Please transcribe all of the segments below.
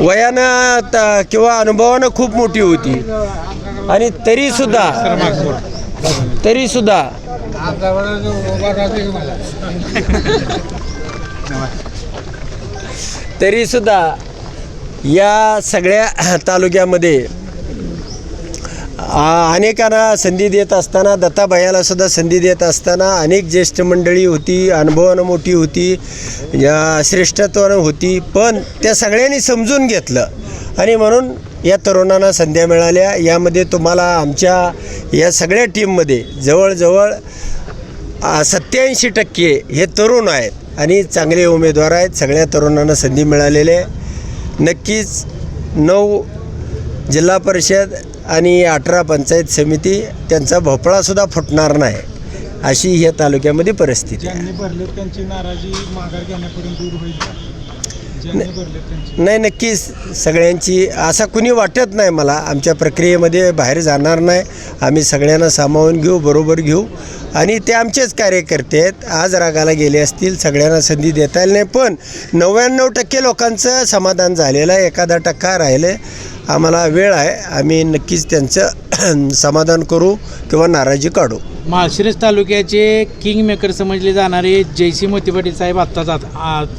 वयानं त- किंवा अनुभवानं खूप मोठी होती. आणि तरीसुद्धा तरीसुद्धा तरीसुद्धा या सगळ्या तालुक्यामध्ये अनेकांना संधी देत असताना दत्ताबायाला सुद्धा संधी देत असताना अनेक ज्येष्ठ मंडळी होती अनुभवानं मोठी होती या श्रेष्ठत्वानं होती पण त्या सगळ्यांनी समजून घेतलं. आणि म्हणून या तरुणांना संध्या मिळाल्या. यामध्ये तुम्हाला आमच्या या सगळ्या टीममध्ये जवळजवळ सत्याऐंशी टक्के हे तरुण आहेत आणि चांगले उमेदवार आहेत. सगळ्या तरुणांना संधी मिळालेली आहे. नक्कीच नऊ जिल्हा परिषद आणि अठरा पंचायत समिती त्यांचा भोपळासुद्धा फुटणार नाही अशी ह्या तालुक्यामध्ये परिस्थिती आहे. ज्यांनी भरले त्यांची नाराजी माघार घेण्यापर्यंत दूर होईल का? ज्यांनी भरले त्यांची. नाही नक्कीच सगळ्यांची असं कुणी वाटत नाही मला आमच्या प्रक्रियेमध्ये बाहेर जाणार नाही आम्ही सगळ्यांना सामावून घेऊ बरोबर घेऊ. आणि ते आमचेच कार्यकर्ते आहेत आज रागाला गेले असतील सगळ्यांना संधी देता येईल नाही पण नव्याण्णव टक्के लोकांचं समाधान झालेलं आहे एखादा टक्का राहिले आम्हाला वेळ आहे. आम्ही नक्कीच त्यांचं समाधान करू किंवा नाराजी काढू. माळशिरस तालुक्याचे किंग मेकर समजले जाणारे जयसी मोती पाटील साहेब आत्ताच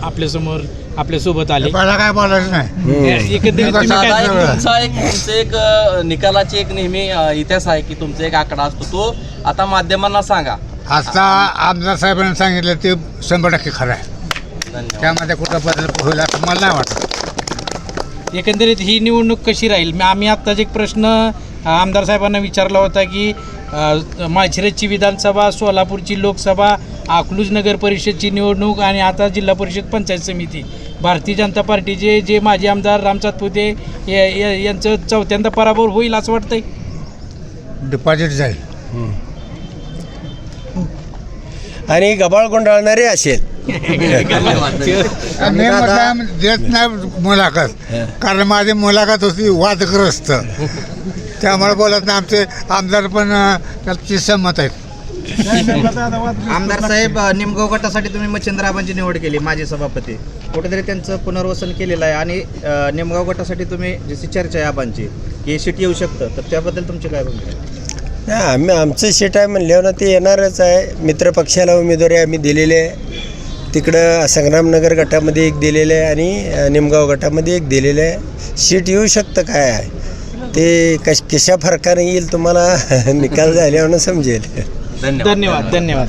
आपल्यासमोर आपल्यासोबत आले. मला काय बोलायचं नाही. एकंदरीत तुम्ही काय दादा, एक? तुमचा एक तुमचं एक अ, निकालाची एक नेहमी अ, इतिहास आहे की तुमचा एक आकडा असतो तो. आता माध्यमांना सांगा. आता आमदार साहेबांनी सांगितलं ते शंभर टक्के खरं आहे. धन्यवाद. त्यामध्ये कुठं बदल होईल असं मला नाही वाटत. एकंदरीत ही निवडणूक कशी राहील? मी- आम्ही आत्ताच एक प्रश्न आमदार साहेबांना विचारला होता की माळशिरसची विधानसभा सोलापूरची लोकसभा अकलूज नगर परिषदची निवडणूक आणि आता जिल्हा परिषद पंचायत समिती. भारतीय जनता पार्टीचे जे माजी आमदार राम सातपुते या- या- यांचं चौथ्यांदा पराभव होईल असं वाटतंय? डिपॉझिट जाईल. आणि गबाळ गुंडाळणारे असेल. मी म्हटलं देत नाही मुलाखत. कारण माझी मुलाखत होती वादग्रस्त. त्यामुळे बोलत नाही. आमचे आमदार पण त्याची सहमत आहेत. आमदार साहेब निमगाव गटासाठी तुम्ही मच्छिंद्र आबांची निवड केली माजी सभापती. कुठेतरी त्यांचं पुनर्वसन केलेलं आहे आणि निमगाव गटासाठी तुम्ही जशी चर्चा आहे आबांची की सीट येऊ शकतं तर त्याबद्दल तुमची काय भूमिका आहे? नाही आम्ही आमचं सीट आहे म्हणल्यावर ना ते येणारच आहे. मित्र पक्षाला उमेदवारी आम्ही दिलेली आहे. तिकडं संग्रामनगर गटामध्ये एक दिलेलं आहे आणि निमगाव गटामध्ये एक दिलेलं आहे. सीट येऊ शकतं काय? आहे ते कश कशा फरकाने येईल तुम्हाला निकाल झाल्यावर समजेल. धन्यवाद. धन्यवाद धन्यवाद.